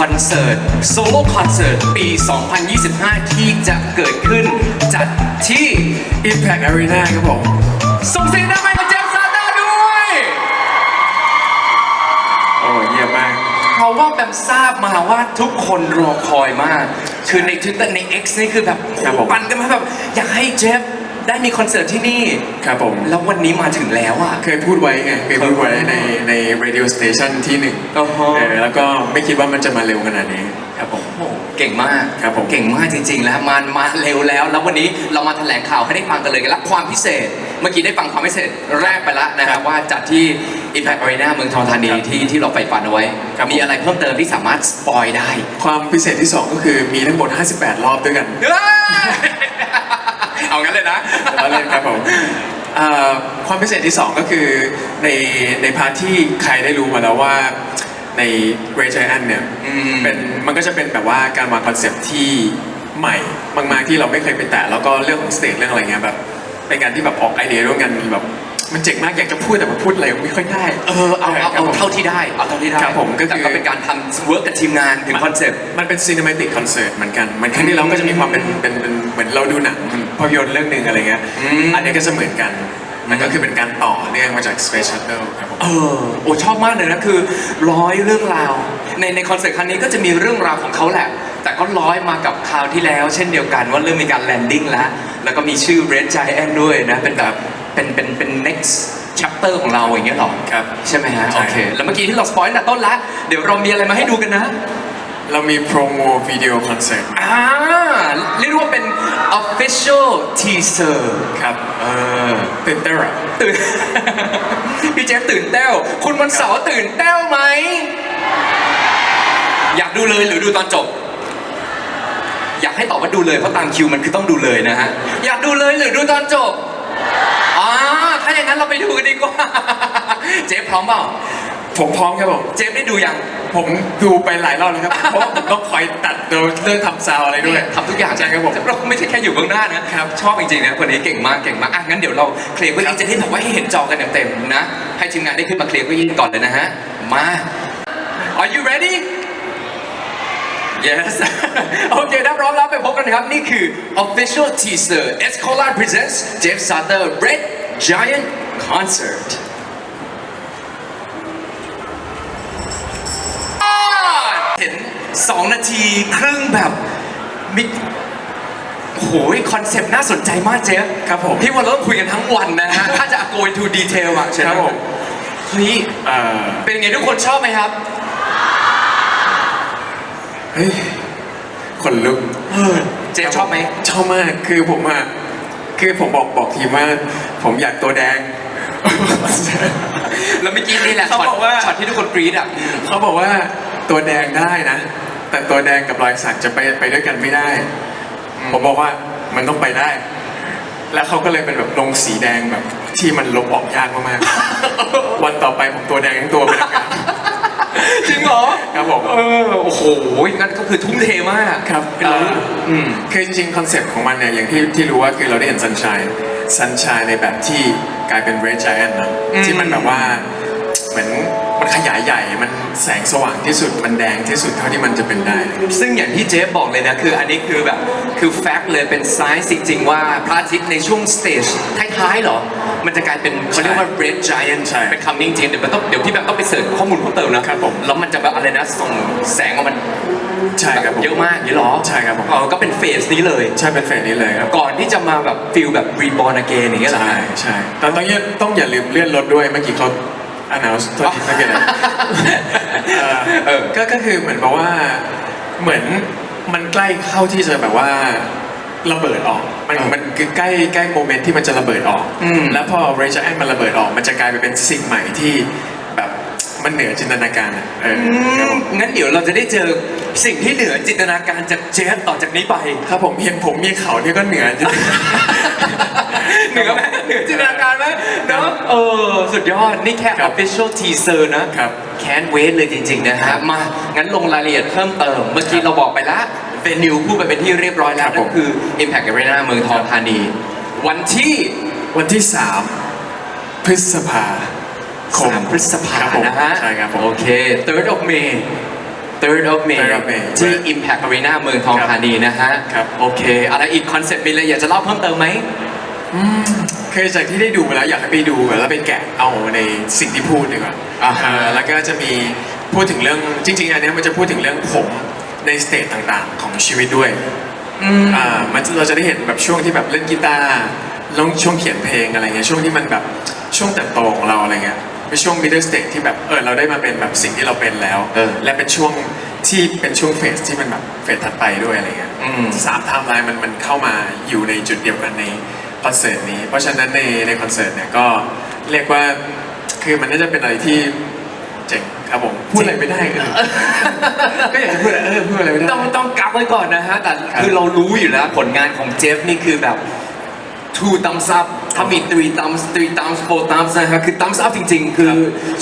คอนเสิร์ตโซโล่คอนเสิร์ตปี 2025 ที่จะเกิดขึ้นจัดที่ Impact Arena ครับผมส่งเสียงดังให้กับเจมส์ซาเตอร์ด้วย โอ้เยี่ยมมากเพราะว่าแบมทราบมาว่าทุกคนรอคอยมาก คือใน Twitter ใน X นี่คือแบบครับผม ปั่นกันมาแบบ อยากให้เจฟ ได้มีคอนเสิร์ตที่นี่ ครับผม แล้ววันนี้มาถึงแล้วอะ เคยพูดไว้ไง เคยพูดไว้ในใน radio station ที่หนึ่งอ๋อฮะเออแล้วก็ไม่คิดว่ามันจะมาเร็วขนาดนี้ครับผม โอ้โหเก่งมากครับผม เก่งมากจริง ๆ แล้วมันมาเร็วแล้ว แล้ววันนี้เรามาแถลงข่าวให้ได้ฟังกันเลยกันและความพิเศษ เมื่อกี้ได้ฟังความพิเศษแรกไปแล้วนะครับว่าจัดที่ Impact Arena เมืองทองธานีที่ที่เราใฝ่ฝันเอาไว้ ครับผม มีอะไรเพิ่มเติมที่สามารถสปอยได้ความพิเศษที่ 2 ก็คือมีทั้งหมด 58 รอบด้วยกัน เฮ้ยเอา งั้นเลยนะเราเล่นครับผมเอ่อความพิเศษที่ 2 ก็คือในในพาร์ทที่ใครได้รู้มาแล้วว่าใน Ray Giant เนี่ยอืม เป็นมันก็จะเป็นแบบว่าการวางคอนเซปต์ที่ใหม่มากๆที่เราไม่เคยไปแตะแล้วก็เรื่องของสเตจเรื่องอะไรเงี้ยแบบเป็นการที่แบบออกไอเดียร่วมกันแบบ มันเจ๋งมากอยากจะพูดแต่มันพูดอะไรไม่ค่อยได้เออเอาเอาครัเอาบผมเท่าที่ได้เอาเท่าที่ได้ครับผมก็คือแต่ก็เป็นการทำเวิร์กกับทีมงานถึงคอนเซ็ปต์มันเป็นซีนิมาติกคอนเสิร์ตเหมือนกันเหมือนครั้งที่เราก็จะมีความเป็นเป็นเป็นเหมือนเราดูหนังภาพยนตร์เรื่องหนึ่งอะไรเงี้ยอืมอันนี้ก็จะเหมือนกันมันก็คือเป็นการต่อเนื่องมาจาก Space Shuttle ครับผมเออโอ้ชอบมากเลยนะคือร้อยเรื่องราว ในในคอนเสิร์ตครั้งนี้ก็จะมีเรื่องราวของเขาแหละ แต่ก็ร้อยมากับคราวที่แล้ว เช่นเดียวกันว่าเริ่มมีการแลนดิ้งแล้ว แล้วก็มีชื่อ Red Giant ด้วยนะ เป็นแบบ เป็นเป็นเป็น next chapter ของเราอย่างเงี้ยหรอครับ ใช่ไหมฮะ ใช่ โอเค แล้วเมื่อกี้ที่เราสปอยตั้งแต่ต้นละเดี๋ยวเรามีอะไรมาให้ดูกันนะเรามีโปรโมวิดีโอคอนเสิร์ตอ่าเรียกว่าเป็น official teaser ครับเออ ตื่นเต้นเหรอตื่น พี่เจฟตื่นเต้วคุณวันเสาร์ตื่นเต้วไหม อยากดูเลยหรือดูตอนจบ อยากให้ตอบว่าดูเลยเพราะตามคิวมันคือต้องดูเลยนะฮะ อยากดูเลยหรือดูตอนจบอ่า ถ้าอย่างนั้นเราไปดูกันดีกว่า เจฟพร้อมเปล่า ผมพร้อมครับผม เจฟได้ดูยังผมดูไปหลายรอบแล้วครับ เพราะว่าผมต้องคอยตัดเรื่องทำซาวอะไรด้วย ทำทุกอย่างใช่ครับผมเราไม่ใช่แค่อยู่เบื้องหน้านะครับ ชอบจริงๆนะคนนี้เก่งมากเก่งมากอะงั้นเดี๋ยวเราเคลียร์เก้าอี้จะได้แบบว่าให้เห็นจอกันเต็มๆนะ ให้ทีมงานได้ขึ้นมาเคลียร์เก้าอี้ก่อนเลยนะฮะ มา Are you ready Yes โอเคถ้าพร้อมแล้วไปพบกันครับ นี่คือ official teaser Escolar presents Jeff Sutter Red Giant Concert เห็น2นาทีครึ่งแบบมิโอ้โหคอนเซปต์น่าสนใจมากเจ๊ครับผมพี่ว่าเราต้องคุยกันทั้งวันนะฮะ ถ้าจะ go into detail อะเชิญครับผมเฮ้ยเอ่อเป็นยังไงทุกคนชอบไหมครับ เฮ้ยขนลุก เออเจ๊ชอบไหม ชอบมากคือผมอะ คือผมบอกบอกทีมว่า ผมอยากตัวแดง แล้วเมื่อกี้นี่แหละเขาช็อตบอกว่า ช็อตที่ทุกคนกรี๊ดอะ เขาบอกว่าตัวแดงได้นะ แต่ตัวแดงกับรอยสักจะไปไปด้วยกันไม่ได้ ผมบอกว่ามันต้องไปได้ แล้วเขาก็เลยเป็นแบบลงสีแดงแบบที่มันลบออกยากมากๆ วันต่อไปผมตัวแดงทั้งตัวไปเลยครับ จริงเหรอครับผม เออโอ้โหงั้นก็คือทุ่มเทมากครับเป็นเราเอ่ออืม คือจริงๆคอนเซ็ปต์ของมันเนี่ยอย่างที่ที่รู้ว่าคือเราได้เห็นซันช i ยซันช i ยในแบบที่กลายเป็นเร d จ i อนนะอืม ที่มันแบบว่า เหมือน มันขยายใหญ่ มันแสงสว่างที่สุด มันแดงที่สุดเท่าที่มันจะเป็นได้ ซึ่งอย่างที่เจฟบอกเลยนะ คืออันนี้คือแบบ คือแฟกต์เลยเป็นไซส์จริง ๆ ว่าพระอาทิตย์ในช่วงสเตจท้ายๆเหรอ มันจะกลายเป็นเขาเรียกว่า red giant ใช่เป็นคำนิ่งจริงเดี๋ยวมันต้องเดี๋ยวพี่แบบต้องไปเสิร์ชข้อมูลเพิ่มเติมนะครับผมแล้วมันจะแบบอะไรนะส่งแสงออกมาใช่ครับผมเยอะมากอย่างนี้เหรอใช่ครับผมอ๋อก็เป็นเฟสนี้เลยใช่เป็นเฟสนี้เลยครับก่อนที่จะมาแบบฟิลแบบ reborn again อย่างเงี้ยเหรอใช่ใช่แต่ต้องอย่าต้องอย่าลืมเลื่อนรถด้วยเมื่อกี้เขา announce โทษทีไม่เป็นไรเออเออก็ก็คือเหมือนแบบว่า เหมือนมันใกล้เข้าที่จะแบบว่าระเบิดออกมันเออมันคือใกล้ใกล้โมเมนต์ที่มันจะระเบิดออกอืมแล้วพอเรจแอนมันระเบิดออก มันจะกลายไปเป็นสิ่งใหม่ที่แบบ มันเหนือจินตนาการอะเออครับผมงั้นเดี๋ยวเราจะได้เจอสิ่งที่เหนือจินตนาการจากเจฟต่อจากนี้ไป ถ้าผมเห็นผมมีเขาเนี่ยก็เหนือจินตนาการเหนือไหมเหนือจินตนาการไหมเนาะเออ สุดยอด นี่แค่ ครับ official teaser นะ ครับแคนเวทเลยจริง ๆ นะฮะ มา งั้นลงรายละเอียดเพิ่มเติม เมื่อกี้เราบอกไปแล้วเ e นิวพูดไปเป็นที่เรียบร้อยแล้วครับผนั่ม นคือ Impact Arena เมืองทองธานี วันที่วันที่สามพฤษภา คม3พฤษภาครับผมนะฮะใช่ครับผมโอเค 3rd of May 3rd of May Third of May ที่ Impact Arena เมืองทองครับธานีนะฮะครับ โอเค อะไรอีกคอนเซ็ปต์มีอะไรอยากจะเล่าเพิ่มเติมไหมเคยจากที่ได้ดูมาแล้วอยากให้ไปดูแล้วไปแกะเอาในสิ่งที่พูดดีกว่าอ่าฮะ เออแล้วก็จะมีพูดถึงเรื่องจริงๆอันเนี้ยมันจะพูดถึงเรื่องผมในสเตจต่างๆ ของชีวิตด้วยอืม อ่ามันเราจะได้เห็นแบบช่วงที่แบบเล่นกีตาร์แล้วช่วงเขียนเพลงอะไรเงี้ยช่วงที่มันแบบช่วงเติบโตของเราอะไรเงี้ย เป็นช่วง middle stage ที่แบบเออเราได้มาเป็นแบบสิ่งที่เราเป็นแล้ว เออและเป็นช่วงที่เป็นช่วงเฟสที่มันแบบเฟสถัดไปด้วยอะไรเงี้ยอืม สามไทม์ไลน์มันมันเข้ามาอยู่ในจุดเดียวกันในคอนเสิร์ตนี้ เพราะฉะนั้นในในคอนเสิร์ตเนี่ยก็เรียกว่าคือมันน่าจะเป็นอะไรที่เจ๋งครับผมพูดอะไรไม่ได้เออก็อยากจะพูดอะไรเออพูดอะไรไม่ได้ ต้องต้องกักไว้ก่อนนะฮะ แต่ครับ คือเรารู้อยู่แล้วผลงานของเจฟนี่คือแบบ two thumbs up ถ้ามี three thumbs three thumbs four thumbs นะฮะคือ thumbs up จริง ๆ คือ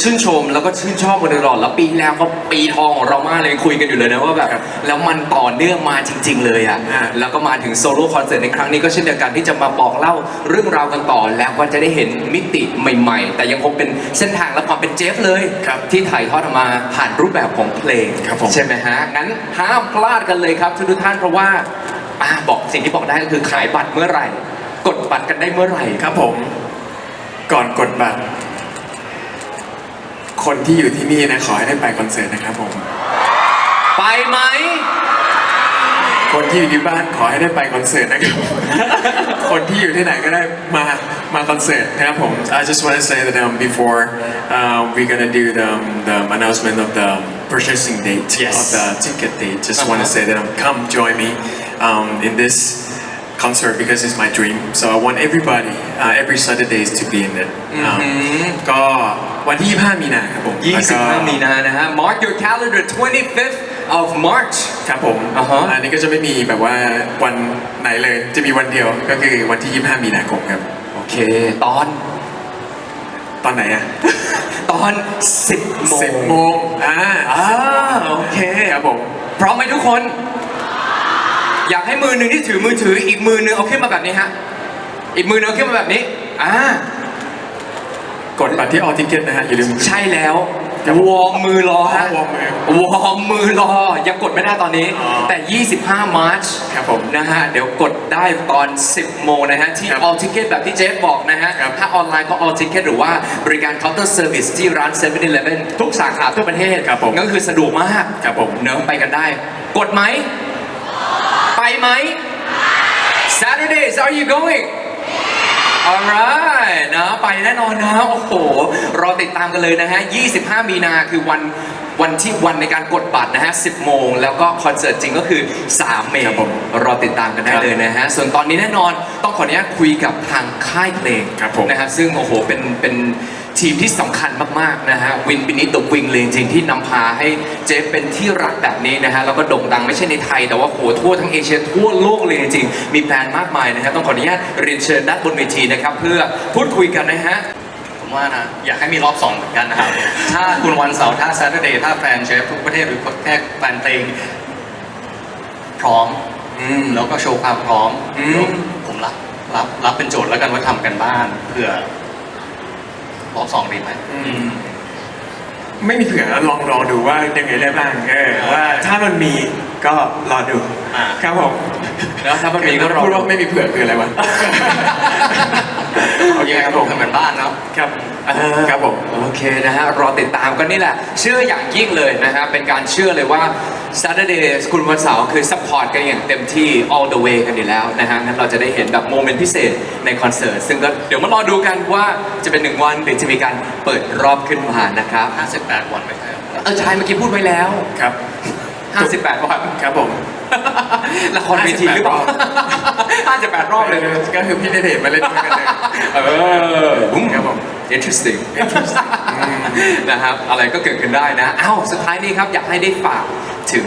ชื่นชมแล้วก็ชื่นชอบมาโดยตลอดแล้วปีที่แล้วก็ปีทองของเรามากเลยคุยกันอยู่เลยนะว่าแบบครับแล้วมันต่อเนื่องมาจริง ๆ เลยอะอ่าแล้วก็มาถึงโซโล่คอนเสิร์ตในครั้งนี้ก็เช่นเดียวกันที่จะมาบอกเล่าเรื่องราวกันต่อ แล้วก็จะได้เห็นมิติใหม่ ๆ แต่ยังคงเป็นเส้นทางและความเป็นเจฟเลยครับที่ถ่ายทอดออกมาผ่านรูปแบบของเพลงครับผมใช่ไหมฮะงั้นห้ามพลาดกันเลยครับทุกท่านเพราะว่าอ่าบอกสิ่งที่บอกได้ก็คือขายบัตรเมื่อไหร่ กดบัตรกันได้เมื่อไหร่ครับผม ก่อนกดบัตร คนที่อยู่ที่นี่นะขอให้ได้ไปคอนเสิร์ตนะครับผม ไปไหม คนที่อยู่ที่บ้านขอให้ได้ไปคอนเสิร์ตนะครับ คนที่อยู่ที่ไหนก็ได้มามาคอนเสิร์ตนะครับผม I just want to say that um, before uh, we're gonna do the, um, the announcement of the purchasing date Yes. of the ticket date just want to Uh-huh. say that um, come join me um, in this concert because it's my dream so I want everybody uh, every Saturdays to be in it อือหือก็วันที่ 25 มีนาครับผมแล้วก็ 25มีนานะฮะ mark your calendar 25th of March ครับผมอ่าฮะ อันนี้ก็จะไม่มีแบบว่าวันไหนเลย จะมีวันเดียว ก็คือวันที่ 25 มีนาคมครับ โอเค ตอน ตอนไหนอะตอน 10โมงสิบโมงอ่าอ่าโอเค ครับผม พร้อมไหมทุกคน อยากให้มือหนึ่งที่ถือมือถืออีกมือหนึ่งเอาขึ้นมาแบบนี้ฮะ อีกมือหนึงเอาขึ้นมาแบบนี้ อ่า กดบัตรที่ออทิเก็ตนะฮะอย่าลืม ใช่แล้วครับวอร์มมือรอฮะอ๋อวอร์มมือวอร์มมือรอ ยังกดไม่ได้ตอนนี้ อ๋อแต่ 25 มาร์ชครับผมนะฮะ เดี๋ยวกดได้ตอน 10 โมงนะฮะ ที่ ครับ All Ticket แบบที่เจฟบอกนะฮะ ครับถ้าออนไลน์ก็ All Ticket หรือว่าบริการ Counter Service ที่ร้าน 7-Eleven ทุกสาขาทั่วประเทศครับผม ก็คือสะดวกมากครับผม เนอะไปกันได้ กดไหม ไปไหม Saturdays are you going alright นะไปแน่นอนนะ โอ้โห รอติดตามกันเลยนะฮะ 25 มีนาคือวันวันที่วันในการกดบัตรนะฮะ 10 โมง แล้วก็คอนเสิร์ตจริงก็คือ 3 เมครับผมรอติดตามกันได้ครับเลยนะฮะ ส่วนตอนนี้แน่นอนต้องขออนุญาตคุยกับทางค่ายเพลงครับผม นะฮะซึ่งโอ้โห เป็นเป็น ทีมที่สำคัญมากๆนะฮะวินบินิตตวิงเลยจริงๆที่นำพาให้เจฟเป็นที่รักแบบนี้นะฮะแล้วก็โด่งดังไม่ใช่ในไทย แต่ว่าโหทั่วทั้งเอเชียทั่วโลกเลยจริงๆมีแบรนด์มากมายนะฮะต้องขออนุญาตเรียนเชิญด้านบนเวทีนะครับเพื่อพูดคุยกันนะฮะ ผมว่านะอยากให้มีรอบสองเหมือนกันนะครับ ถ้าคุณวันเสาร์ถ้า Saturday ถ้าแฟนเชฟทุกประเทศหรือแค่แฟนเพลงพร้อม อืม แล้วก็โชว์ความพร้อมอืมเดี๋ยวผมรับรับรับเป็นโจทย์แล้วกันว่าทำกันบ้านเพื่อ รอบสองดีไหมไม่มีเผื่อลองลองดูว่ายังไงได้บ้างเออว่าถ้ามันมีก็รอดูอ่า ครับผมแล้วถ้ามันมีก็รอพูดว่าไม่มีเผื่อคืออะไรวะ โอเคครับผม ทำกันบ้านเนาะ ครับ เออครับผมโอเคนะฮะรอติดตามกันนี่แหละ เชื่ออย่างยิ่งเลยนะฮะเป็นการเชื่อเลยว่า Saturday คุณวันเสาร์คือ support กันอย่างเต็มที่ all the way กันอยู่แล้วนะฮะงั้นเราจะได้เห็นแบบโมเมนต์พิเศษในคอนเสิร์ตซึ่งก็เดี๋ยวมารอดูกันว่าจะเป็นหนึ่งวันหรือจะมีการเปิดรอบขึ้นมานะครับ58 วันไม่ใช่เหรอเออใช่เมื่อกี้พูดไว้แล้ว ครับ 58 วัน ครับผม ละครเวทีหรือเปล่า 58 ก็จะแปดรอบเลยก็คือพี่เดชน์มาเล่นด้วยกันเลยเออครับผม interesting นะครับอะไรก็เกิดขึ้นได้นะอ้าวสุดท้ายนี้ครับอยากให้ได้ฝากถึง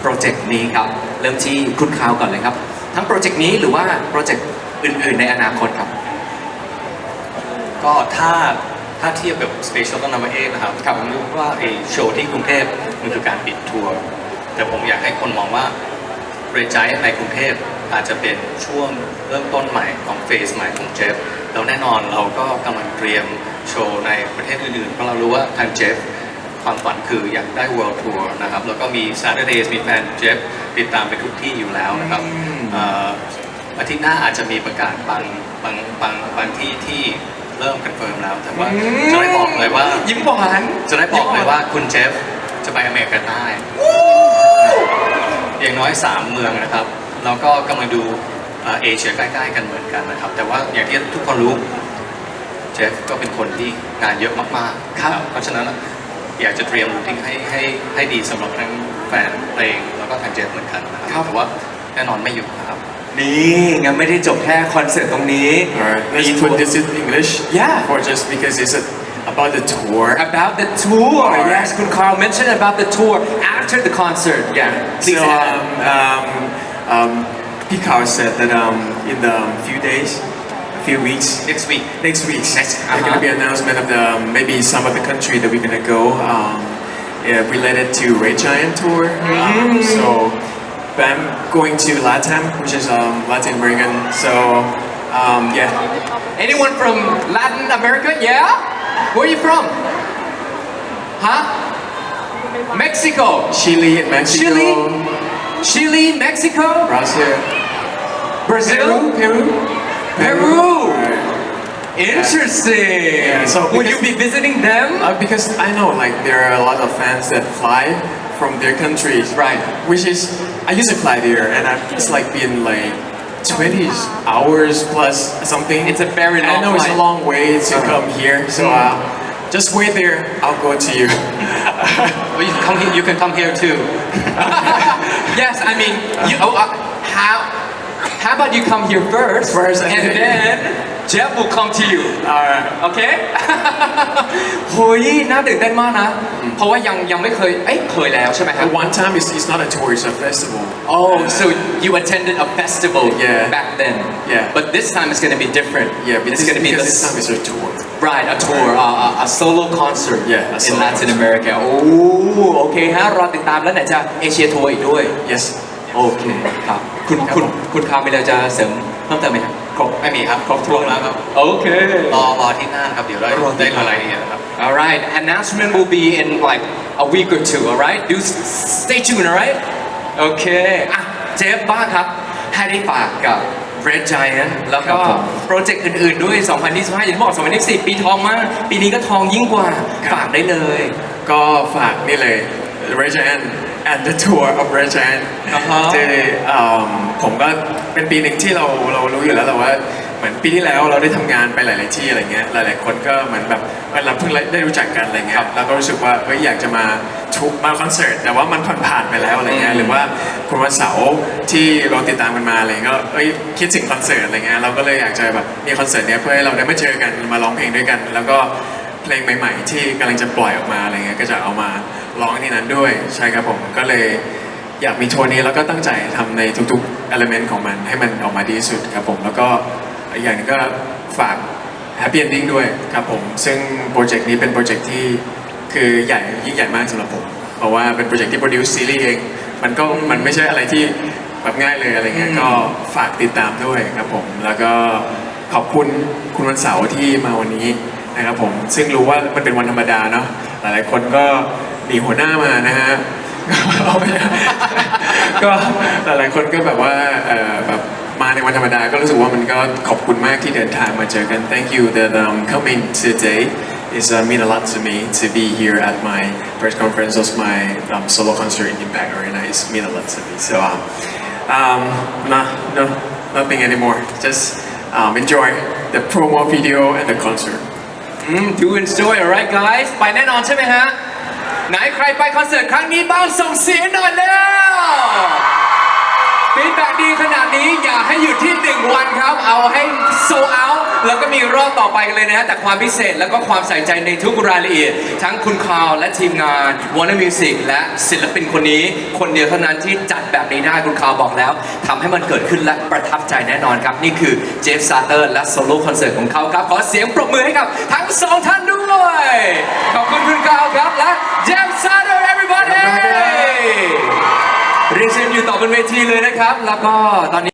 โปรเจกต์นี้ครับ เริ่มที่คุณคาวก่อนเลยครับ ทั้งโปรเจกต์นี้หรือว่าโปรเจกต์อื่น ๆ ในอนาคตครับ ก็ถ้าถ้าเทียบกับ Special ต้องนำมาเองนะครับผมรู้ว่าไอโชว์ที่กรุงเทพมันคือการปิดทัวร์แต่ผมอยากให้คนมองว่าเรจายในกรุงเทพ อาจจะเป็นช่วงเริ่มต้นใหม่ของเฟสใหม่ของเจฟแล้วแน่นอนเราก็กำลังเตรียมโชว์ในประเทศอื่นๆเพราะเรารู้ว่าทางเจฟความฝันคืออยากได้ World Tour นะครับ แล้วก็มี Saturdays มีแฟนเจฟติดตามไปทุกที่อยู่แล้วนะครับอืมเอ่ออาทิตย์หน้าอาจจะมีประกาศบางบางบางบางที่ที่เริ่มคอนเฟิร์มแล้ว แต่ว่าจะได้บอกเลยว่ายิ้มหวานจะได้บอกเลยว่าคุณเจฟจะไปอเมริกาใต้อย่างน้อย 3 เมืองนะครับ แล้วก็กำลังดูเอ่อเอเชียใกล้ๆกันเหมือนกันนะครับ แต่ว่าอย่างที่ทุกคนรู้เจฟก็เป็นคนที่งานเยอะมากๆครับเพราะฉะนั้นอยากจะเตรียมรูทิ้งให้ให้ให้ดีสำหรับทั้งแฟนเพลงแล้วก็ทางเจฟเหมือนกันนะครับแต่ว่าแน่นอนไม่หยุดนะครับ นี่งั้นไม่ได้จบแค่คอนเสิร์ตตรงนี้ Alright, มี let's ทัว put ร์ this in English. Yeah. Or just because it's a, about the tour. about the tour yes คุณ Carl mentioned about the tour after the concert yeah please So add. um, um, um, Pikar said that um, in the few days, a few weeks, next week. Next week, Next, there's uh-huh. gonna be announcement of the maybe some of the country that we're gonna go um, yeah, related to Ray Giant tour. Um, so but I'm going to Latam, which is um, Latin American. So um, yeah, anyone from Latin America? Yeah? Where are you from? Huh? Mexico. Chile, Mexico, Chile? Chile Mexico Brazil, Brazil Peru, Peru. Interesting Yeah, so will you be visiting them Uh, because I know like there are a lot of fans that fly from their countries. Right. Which is I used to fly there and I, it's like been like 20 hours plus something. It's a very I long know it's a long way to Uh-huh. come here, so uh, just wait there. I'll go to you. well, you, come here, you can come here too yes I mean you, oh, uh, how how about you come here first First, and and then- then Jeff will come to you Alright. โอเค เฮ้ย น่าตื่นเต้นมากนะ เพราะว่ายังยังไม่เคย เอ้ย เคยแล้วใช่ไหมครับ But one time it's, it's not a tour, it's a festival. Oh so you attended a festival Yeah. back then Yeah. but this time it's going to be different Yeah, but it's this, going to be because the this time it's a tour. right a tour a, a, a solo concert Yeah, a in solo Latin concert. America โอ้โอเคฮะรอติดตามแล้วไหนจะเอเชียทัวร์อีกด้วย Yes. โอเคครับ คุณคุณคุณคาร์มีอะไรจะเสริมเพิ่มเติมไหมครับครบไม่มีครับครบถ้วนแล้วครับ โอเค รอรอที่หน้านะครับเดี๋ยวได้รอที่ได้หน้า รายละเอียดนะครับ All right, announcement will be in like a week or two. All right, do s- stay tuned. All right. Okay. อะเจฟบ้างครับให้ได้ฝากกับ Red Giant แล้วก็ครับผมโปรเจกต์อื่นๆด้วย 2025 อย่างที่บอก 2024 ปีทองมาก ปีนี้ก็ทองยิ่งกว่าฝากได้เลย ก็ฝากนี่เลย Red Giant and the tour of Red Giant อ่าฮะ ที่อืมผมก็เป็นปีหนึ่งที่เราเรารู้อยู่แล้วแหละว่า เหมือนปีที่แล้วเราได้ทำงานไปหลาย ๆ ที่อะไรเงี้ยหลาย ๆ คนก็เหมือนแบบเออเราเพิ่งได้รู้จักกันอะไรเงี้ยเราก็รู้สึกว่าเฮ้ยอยากจะมาทุกมาคอนเสิร์ตแต่ว่ามันผ่านผ่านๆไปแล้วอะไรเงี้อืยมหรือว่าคุณวันเสาร์ที่เราติดตามกันมาอะไรเงี้ยก็เอ้ยคิดถึงคอนเสิร์ตอะไรเงี้ยเราก็เลยอยากจะแบบมีคอนเสิร์ตเนี้ยเพื่อให้เราได้มาเจอกันมาร้องเพลงด้วยกัน แล้วก็เพลงใหม่ ๆ ที่กำลังจะปล่อยออกมาอะไรเงี้ยก็จะเอามา ร้องที่นั้นด้วยใช่ครับผมก็เลยอยากมีทัวร์นี้แล้วก็ตั้งใจทำในทุกๆ element ของมันให้มันออกมาดีที่สุดครับผมแล้วก็อีกอย่างหนึงก็ฝาก Happy Ending ด้วยครับผมซึ่งโปรเจกต์นี้เป็นโปรเจกต์ที่คือใหญ่ยิ่งใหญ่มากสำหรับผม เพราะว่าเป็นโปรเจกต์ที่ produce ซีรีส์เอง มันก็มันไม่ใช่อะไรที่แบบง่ายเลยอะไรเงี้ยอืมก็ฝากติดตามด้วยครับผม แล้วก็ขอบคุณคุณวันเสาร์ที่มาวันนี้นะครับผมซึ่งรู้ว่ามันเป็นวันธรรมดาเนาะหลายๆคนก็ มีหัวหน้ามานะฮะ ก็หลายๆคนก็แบบว่าเอ่อแบบมาในวันธรรมดาก็รู้สึกว่ามันก็ขอบคุณมากที่เดินทางมาเจอกัน thank you that um, coming today is uh, mean a lot to me to be here at my press conference of my um, solo concert in Impact Arena is mean a lot to me so um, um, nah, no nothing anymore just um, enjoy the promo video and the concert อืม do enjoy alright guys ไปแน่นอนใช่ไหมฮะ ไหนใครไปคอนเสิร์ตครั้งนี้บ้างส่งเสียงหน่อยแล้ว ฟีดแบ็ดีขนาดนี้อย่าให้หยุดที่ 1 วันครับ เอาให้โซเอาแล้วก็มีรอบต่อไปกันเลยนะฮะแต่ความพิเศษแล้วก็ความใส่ใจในทุกรายละเอียด ทั้งคุณคาวและทีมงาน Warner Music และศิลปินคนนี้ คนเดียวเท่านั้นที่จัดแบบนี้ได้คุณคาวบอกแล้วทำให้มันเกิดขึ้นและประทับใจแน่นอนครับ นี่คือเจฟซาเตอร์และโซโล่คอนเสิร์ตของเขาครับ ขอเสียงปรบมือให้กับทั้งสองท่านด้วย ขอบคุณคุณคาวครับและเจฟซาเตอร์ everybody ยนเชิญอยู่ต่อบนเวทีเลยนะครับ แล้วก็ตอนนี้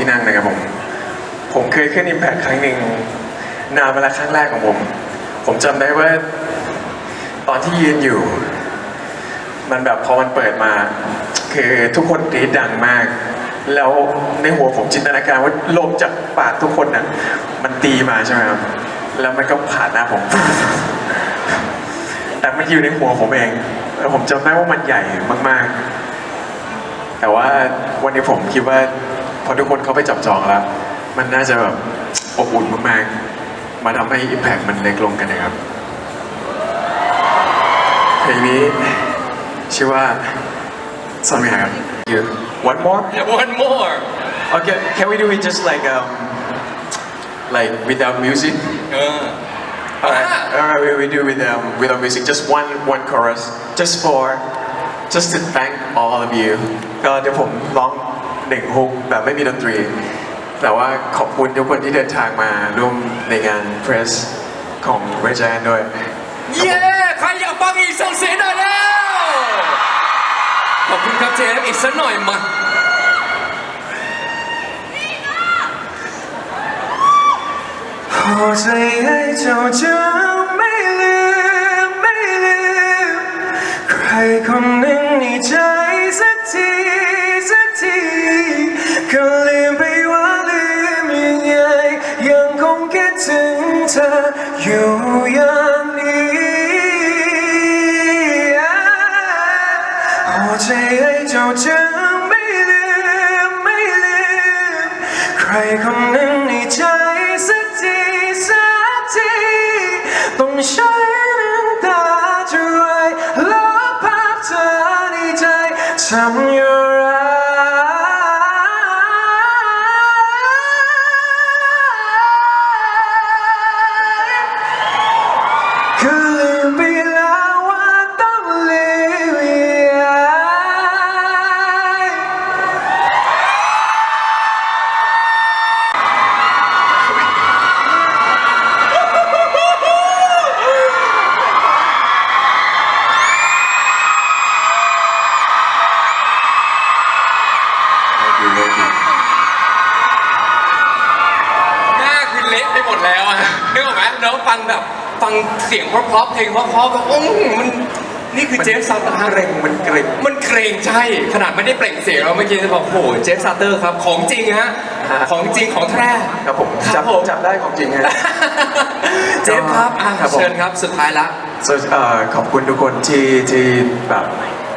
ที่นั่งนะครับผม ผมเคยขึ้น Impact ครั้งหนึ่งนานมาแล้วครั้งแรกของผม ผมจำได้ว่า ตอนที่ยืนอยู่ มันแบบพอมันเปิดมา คือทุกคนกรี๊ดดังมาก แล้วในหัวผมจินตนาการว่าลมจากปากทุกคนน่ะ มันตีมาใช่ไหมครับแล้วมันก็ผ่านหน้าผม แต่มันอยู่ในหัวผมเอง แล้วผมจำได้ว่ามันใหญ่มาก ๆ แต่ว่าวันนี้ผมคิดว่า อทุกคนเขาไปจับจองแล้ว มันน่าจะแบบอบอุ่นมากๆมาทำให้ Impact มันเล็กลงกันนะครับเพลงนี้ชื่อว่าสอนไหมครับ You One more one more Okay can we do it just like um like without music เออ Alright, Ah. alright, we, we do with um without music, just one one chorus, just for just to thank all of you. ก็เดี๋ยวผมร้อง หนึ่งฮุกแบบไม่มีดนตรี แต่ว่าขอบคุณทุกคนที่เดินทางมาร่วมในงาน press ของ r e g i a n ด้วยครับผมเย้ใครอยากฟังอีกส่งเสียงหน่อยแล้ว ขอบคุณครับเจฟอีกสักหน่อยมาขอใจให้เจ้าจำไม่ลืมไม่ลืม ใครคนหนึ่งในใจ ก็ลืมไปว่าลืมยังไงยังคงคิดถึงเธออยู่อย่างนี้ขอใจให้เจ้าจำไม่ลืมไม่ลืมใครคนหนึ่งในใจสักทีสักทีต้องช้ งเสียงเพราะๆเพลงเพราะๆก็อื้อมันนี่คือเจฟซาเตอร์เกรงมันเกรงมันเกรงใช่ขนาดไม่ได้เปล่งเสียงเราเมื่อกี้จะบอกโอ้โหเจฟซาเตอร์ครับของจริงฮะฮะของจริงของแท้ ครับผมครับผมจำจำได้ของจริงฮะ เจฟครับอะครับผม เชิญครับสุดท้ายละ So เอ่อขอบคุณทุกคนที่ที่แบบ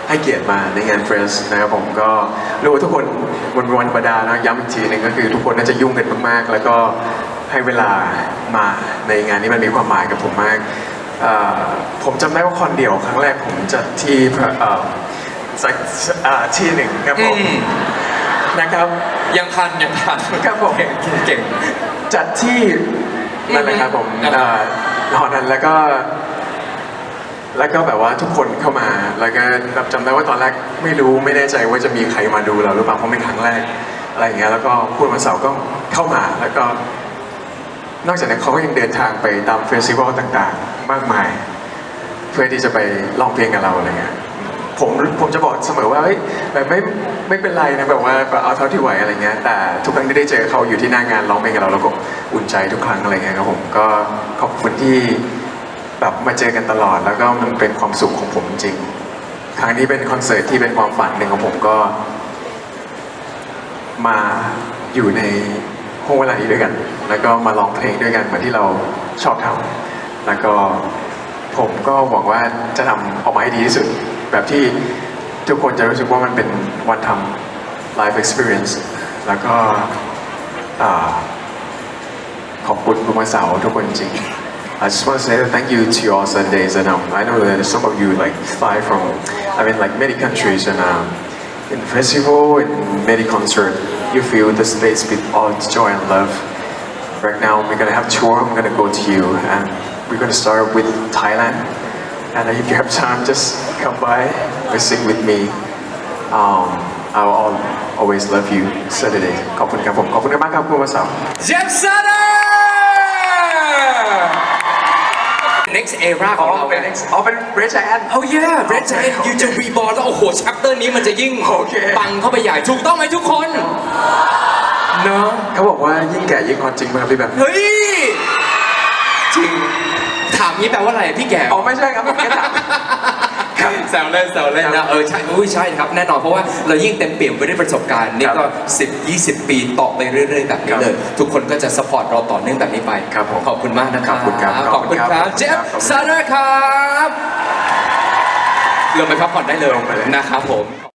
ให้เกียรติมาในงานเฟรสนะครับผมก็รู้ว่าทุกคนวันวันธรรมดานะย้ำอีกทีหนึงก็คือทุกคนน่าจะยุ่งกันมากๆ แล้วก็ ให้เวลามาในงานนี้มันมีความหมายกับผมมากเอ่อผมจำได้ว่าคอนเดียวครั้งแรกผมจัดที่พระเอ่อสักเอ่อที่หนึ่งครับผมอืมนะครับ ยังทันยังทันครับผมเก่งเก่งจัดที่นั่นแหละครับผมครับเอ่อหอนั้นแล้วก็ แล้วก็แบบว่าทุกคนเข้ามา แล้วก็แบบจำได้ว่าตอนแรกไม่รู้ไม่แน่ใจว่าจะมีใครมาดูเราหรือเปล่าเพราะเป็นครั้งแรกอะไรอย่างเงี้ยแล้วก็พูดวันเสาร์ก็เข้ามาแล้วก็ นอกจากนั้นเขาก็ยังเดินทางไปตามเฟสติวัลต่างๆ มากมาย เพื่อที่จะไปร้องเพลงกับเราอะไรเงี้ยผมผมจะบอกเสมอว่าเฮ้ยแบบไม่ไม่เป็นไรนะแบบว่าเอาเท่าที่ไหวอะไรเงี้ยแต่ทุกครั้งที่ได้เจอเขาอยู่ที่หน้างานร้องเพลงกับเราเราก็อุ่นใจทุกครั้งอะไรเงี้ยครับผมก็ขอบคุณที่แบบมาเจอกันตลอด แล้วก็มันเป็นความสุขของผมจริง ครั้งนี้เป็นคอนเสิร์ตที่เป็นความฝันหนึ่งของผมก็ มาอยู่ใน ห้องเวลานี้ด้วยกัน แล้วก็มาร้องเพลงด้วยกันเหมือนที่เราชอบทำแล้วก็ผมก็หวังว่าจะทำออกมาให้ดีที่สุด แบบที่ทุกคนจะรู้สึกว่ามันเป็นวันทำ live experience แล้วก็อ่าขอบคุณคุณมาเสาทุกคนจริง I just want to say thank you to all Sundays and um, I know that some of you like fly from I mean like many countries and um, in festival and many concert you feel the space with all its joy and love right now we're gonna have tour I'm gonna go to you and we're gonna start with Thailand and if you have time just come by visit with me um, I'll al- always love you Saturday ขอบคุณครับผมขอบคุณมากครับคุณมาสาว เจฟซาเตอร์ Next era ของเราเป็นอ๋อเป็นเรจแอนเอาเย่เรดโอเจเคยูจะรีบอลแล้วโอ้โหชัปเตอร์นี้มันจะยิ่งโอเค ปังเข้าไปใหญ่ถูกต้องไหมทุกคน เนาะเขาบอกว่ายิ่งแก่ยิ่งอ่อนจริงมากพี่แบบ เฮ้ย จริง ถามนี้แปลว่าอะไรพี่แก่ อ๋อไม่ใช่ครับผมแค่ถามครับ แซวเล่นแซวเล่นครันะบเออใช่อุ้ยใช่ครับแน่นอนเพราะว่าเรายิ่งเต็มเปี่ยมไปด้วยประสบการณ์นี่ครับก็10 20 ปีต่อไปเรื่อย ๆ แบบนี้ครับเลยทุกคนก็จะสปอร์ตเราต่อเนื่องแบบนี้ไปครับผมขอบคุณมากนะครับขอบคุณครับขอบคุณคขรัอบบคุณครับเจฟขอบคุณครับซาร่าครับลงไปพักผ่อนได้เลยลงไปเลยนะครับผม